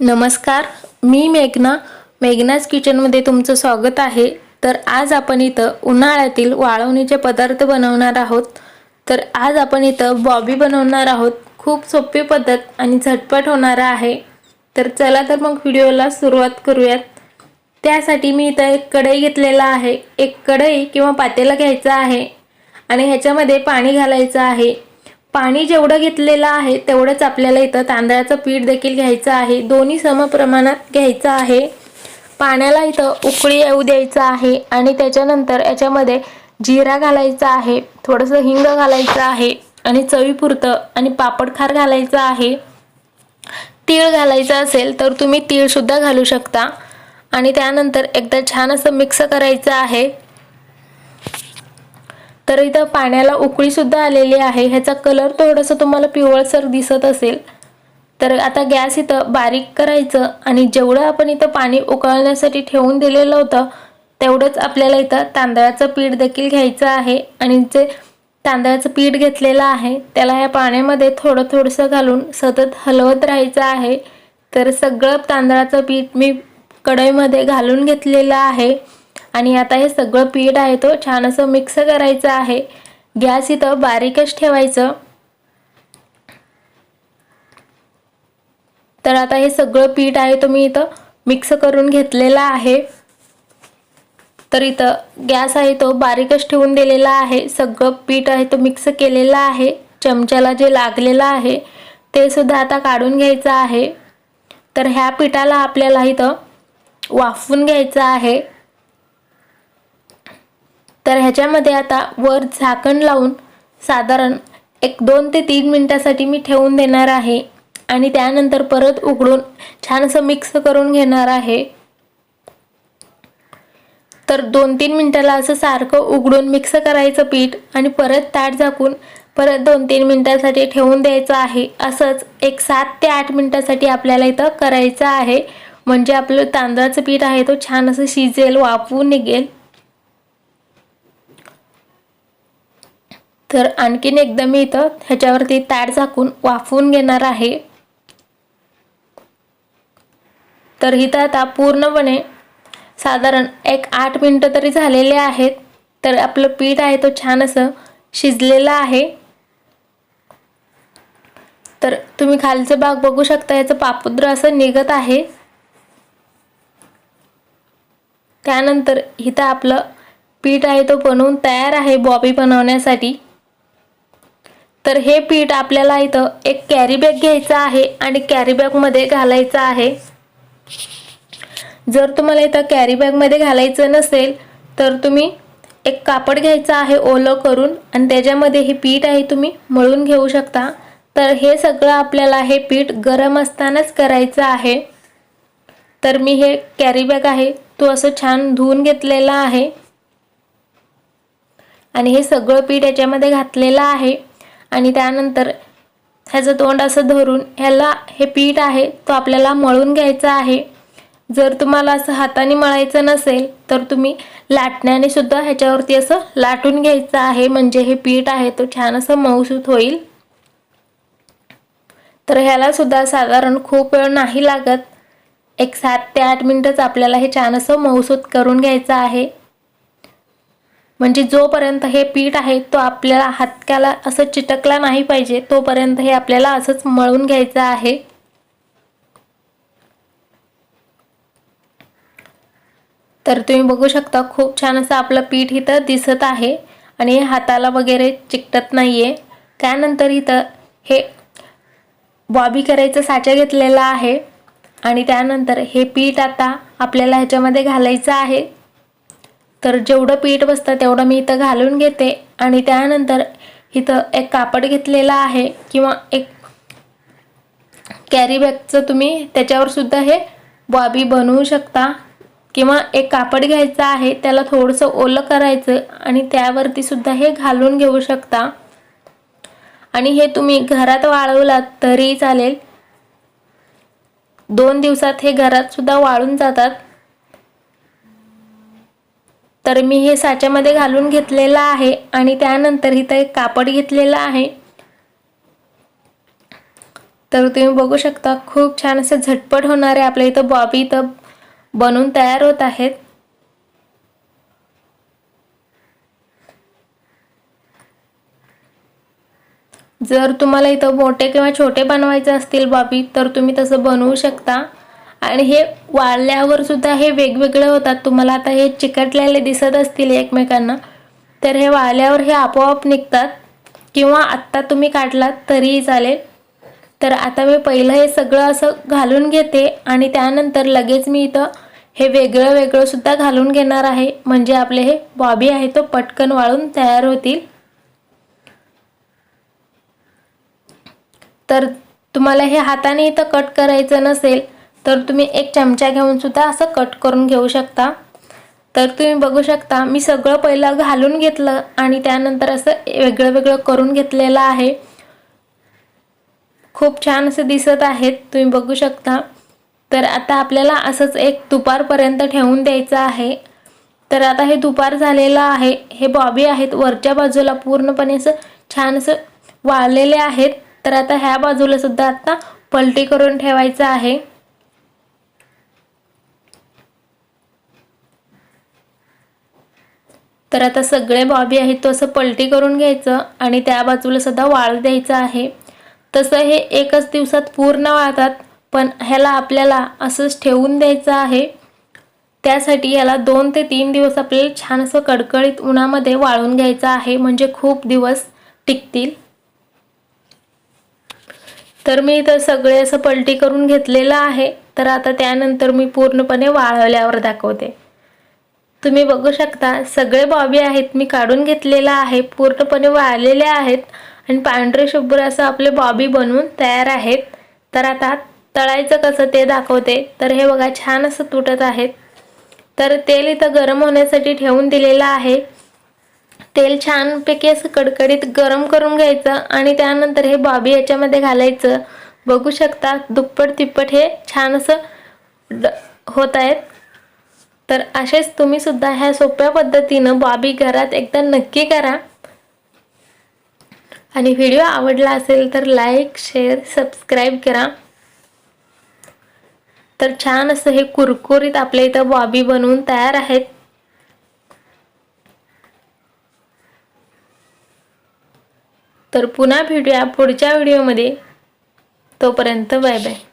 नमस्कार मी मेघना. मेघनाज किचनमध्ये तुमचं स्वागत आहे. तर आज आपण इथं उन्हाळ्यातील वाळवणीचे पदार्थ बनवणार आहोत. तर आज आपण इथं बॉबी बनवणार आहोत. खूप सोपी पद्धत आणि झटपट होणारा आहे. तर चला तर मग व्हिडिओला सुरुवात करूयात. त्यासाठी मी इथं एक कढई घेतलेला आहे. एक कढई किंवा पातेला घ्यायचा आहे आणि ह्याच्यामध्ये पाणी घालायचं आहे. पाणी जेवढं घेतलेलं आहे तेवढंच आपल्याला इथं तांदळाचं पीठ देखील घ्यायचं आहे. दोन्ही समप्रमाणात घ्यायचं आहे. पाण्याला इथं उकळी येऊ द्यायचं आहे आणि त्याच्यानंतर याच्यामध्ये जिरा घालायचा आहे थोडंसं हिंग घालायचं आहे आणि चवीपुरतं आणि पापडखार घालायचं आहे. तीळ घालायचं असेल तर तुम्ही तीळसुद्धा घालू शकता. आणि त्यानंतर एकदा छान असं मिक्स करायचं आहे. तर इथं पाण्याला उकळीसुद्धा आलेली आहे. ह्याचा कलर थोडंसं तुम्हाला पिवळसर दिसत असेल. तर आता गॅस इथं बारीक करायचं आणि जेवढं आपण इथं पाणी उकळण्यासाठी ठेवून दिलेलं होतं तेवढंच आपल्याला इथं तांदळाचं पीठ देखील घ्यायचं आहे. आणि जे तांदळाचं पीठ घेतलेलं आहे त्याला ह्या पाण्यामध्ये थोडं थोडंसं घालून सतत हलवत राहायचं आहे. तर सगळं तांदळाचं पीठ मी कढईमध्ये घालून घेतलेलं आहे. आणि आता हे सगळं पीठ आहे तो छान असं मिक्स करायचं आहे. गॅस इथं बारीकच ठेवायचं. तर आता हे सगळं पीठ आहे तो मी इथं मिक्स करून घेतलेला आहे. तर इथं गॅस आहे तो बारीकच ठेवून दिलेला आहे. सगळं पीठ आहे तो मिक्स केलेला आहे. चमच्याला जे लागलेलं आहे ते सुद्धा आता काढून घ्यायचं आहे. तर ह्या पिठाला आपल्याला इथं वाफवून घ्यायचं आहे. तर ह्याच्यामध्ये आता वर झाकण लावून साधारण एक दोन ते तीन मिनटासाठी मी ठेवून देणार आहे. आणि त्यानंतर परत उघडून छान असं मिक्स करून घेणार आहे. तर दोन तीन मिनटाला असं सारखं उघडून मिक्स करायचं पीठ आणि परत ताट झाकून परत दोन तीन मिनटासाठी ठेवून द्यायचं आहे. असंच एक सात ते आठ मिनटासाठी आपल्याला इथं करायचं आहे. म्हणजे आपलं तांदळाचं पीठ आहे तो छान असं शिजेल वाफवून निघेल. तर आणखीन एकदा मी इथं ह्याच्यावरती तार झाकून वाफवून घेणार आहे. तर इथं आता पूर्णपणे साधारण एक आठ मिनटं तरी झालेले आहेत. तर आपलं पीठ आहे तो छान असं शिजलेलं आहे. तर तुम्ही खालचं भाग बघू शकता याचं पापुद्र असं निघत आहे. त्यानंतर इथं आपलं पीठ आहे तो बनवून तयार आहे बॉबी बनवण्यासाठी. तर हे पीठ आपल्याला इथं एक कॅरी बॅग घ्यायचं आहे आणि कॅरी बॅगमध्ये घालायचं आहे. जर तुम्हाला इथं कॅरी बॅगमध्ये घालायचं नसेल तर तुम्ही एक कापड घ्यायचं आहे ओलं करून आणि त्याच्यामध्ये हे पीठ आहे तुम्ही मळून घेऊ शकता. तर हे सगळं आपल्याला हे पीठ गरम असतानाच करायचं आहे. तर मी हे कॅरी बॅग आहे तो असं छान धुवून घेतलेला आहे. आणि हे सगळं पीठ याच्यामध्ये घातलेलं आहे. आणि त्यानंतर ह्याचं तोंड असं धरून ह्याला हे पीठ आहे तो आपल्याला मळून घ्यायचा आहे. जर तुम्हाला असं हाताने मळायचं नसेल तर तुम्ही लाटण्याने सुद्धा ह्याच्यावरती असं लाटून घ्यायचं आहे. म्हणजे हे पीठ आहे तो छान असं मऊसूत होईल. तर ह्याला सुद्धा साधारण खूप वेळ नाही लागत. एक सात ते आठ मिनटंच आपल्याला हे छान असं मऊसूत करून घ्यायचं आहे. म्हणजे जोपर्यंत हे पीठ आहे तो आपल्याला हातक्याला असं चिटकला नाही पाहिजे तोपर्यंत हे आपल्याला असंच मळून घ्यायचं आहे. तर तुम्ही बघू शकता खूप छान असं आपलं पीठ इथं दिसत आहे आणि हाताला वगैरे चिकटत नाही आहे त्यानंतर इथं हे बॉबी करायचं साचा घेतलेला आहे आणि त्यानंतर हे पीठ आता आपल्याला ह्याच्यामध्ये घालायचं आहे. तर जेवढं पीठ बसतं तेवढं मी इथं घालून घेते. आणि त्यानंतर इथं एक कापड घेतलेला आहे किंवा एक कॅरी बॅगचं तुम्ही त्याच्यावर सुद्धा हे बॉबी बनवू शकता. किंवा एक कापड घ्यायचं आहे त्याला थोडंसं ओलं करायचं आणि त्यावरती सुद्धा हे घालून घेऊ शकता. आणि हे तुम्ही घरात वाळवलात तरी चालेल. दोन दिवसात हे घरात सुद्धा वाळून जातात. तर मी हे साच्यामध्ये घालून घेतलेलं आहे आणि त्यानंतर इथं एक कापड घेतलेलं आहे. तर तुम्ही बघू शकता खूप छान असं झटपट होणारे आपल्या इथं बॉबी इथं बनून तयार होत आहेत. जर तुम्हाला इथं मोठे किंवा छोटे बनवायचे असतील बॉबी तर तुम्ही तसं बनवू शकता. आणि हे वाळल्यावर सुद्धा हे वेगवेगळे होतात. तुम्हाला आता हे चिकटलेले दिसत असतील एकमेकांना. तर हे वाळल्यावर हे आपोआप निघतात. किंवा आत्ता तुम्ही काढलात तरीही चालेल. तर आता मी पहिलं हे सगळं असं घालून घेते आणि त्यानंतर लगेच मी इथं हे वेगळं वेगळं सुद्धा घालून घेणार आहे. म्हणजे आपले हे बॉबी आहे तो पटकन वाळून तयार होतील. तर तुम्हाला हे हाताने इथं कट करायचं नसेल. तर तुम्ही एक चमचा घेऊन सुद्धा असं कट करून घेऊ शकता. तर तुम्ही बघू शकता मी सगळं पहिलं घालून घेतलं आणि त्यानंतर असं वेगळं वेगळं करून घेतलेलं आहे. खूप छान असं दिसत आहेत तुम्ही बघू शकता. तर आता आपल्याला असंच एक दुपारपर्यंत ठेवून द्यायचं आहे. तर आता हे दुपार झालेलं आहे. हे बॉबी आहेत वरच्या बाजूला पूर्णपणे असं छान असं वाळलेले आहेत. तर आता ह्या बाजूला सुद्धा आता पलटी करून ठेवायचं आहे. तर आता सगळे बॉबी आहेत तो असं पलटी करून घ्यायचं आणि त्या बाजूला सुद्धा वाळ द्यायचं आहे. तसं हे एकच दिवसात पूर्ण वाळतात पण ह्याला आपल्याला असंच ठेवून द्यायचं आहे. त्यासाठी याला दोन ते तीन दिवस आपल्याला छान असं कडकडीत उन्हामध्ये वाळून घ्यायचं आहे म्हणजे खूप दिवस टिकतील. तर मी इथं सगळे असं पलटी करून घेतलेलं आहे. तर आता त्यानंतर मी पूर्णपणे वाळवल्यावर दाखवते. तुम्ही बघू शकता सगळे बॉबी आहेत मी काढून घेतलेला आहे पूर्णपणे वाळलेले आहेत आणि पांढरे शुभ्र असं आपले बॉबी बनवून तयार आहेत. तर आता तळायचं कसं ते दाखवते. तर हे बघा छान असं तुटत आहेत. तर तेल इथं गरम होण्यासाठी ठेवून दिलेलं आहे. तेल छानपैकी असं कडकडीत गरम करून घ्यायचं आणि त्यानंतर हे बॉबी याच्यामध्ये घालायचं. बघू शकता दुप्पट तिप्पट हे छान असं होत आहेत. तर असेच तुम्ही सुद्धा ह्या सोप्या पद्धतीनं बॉबी घरात एकदा नक्की करा. आणि व्हिडिओ आवडला असेल तर लाईक शेअर सबस्क्राईब करा. तर छान असं हे कुरकुरीत आपल्या इथं बॉबी बनवून तयार आहेत. तर पुन्हा भेटूया पुढच्या व्हिडिओमध्ये. तोपर्यंत बाय बाय.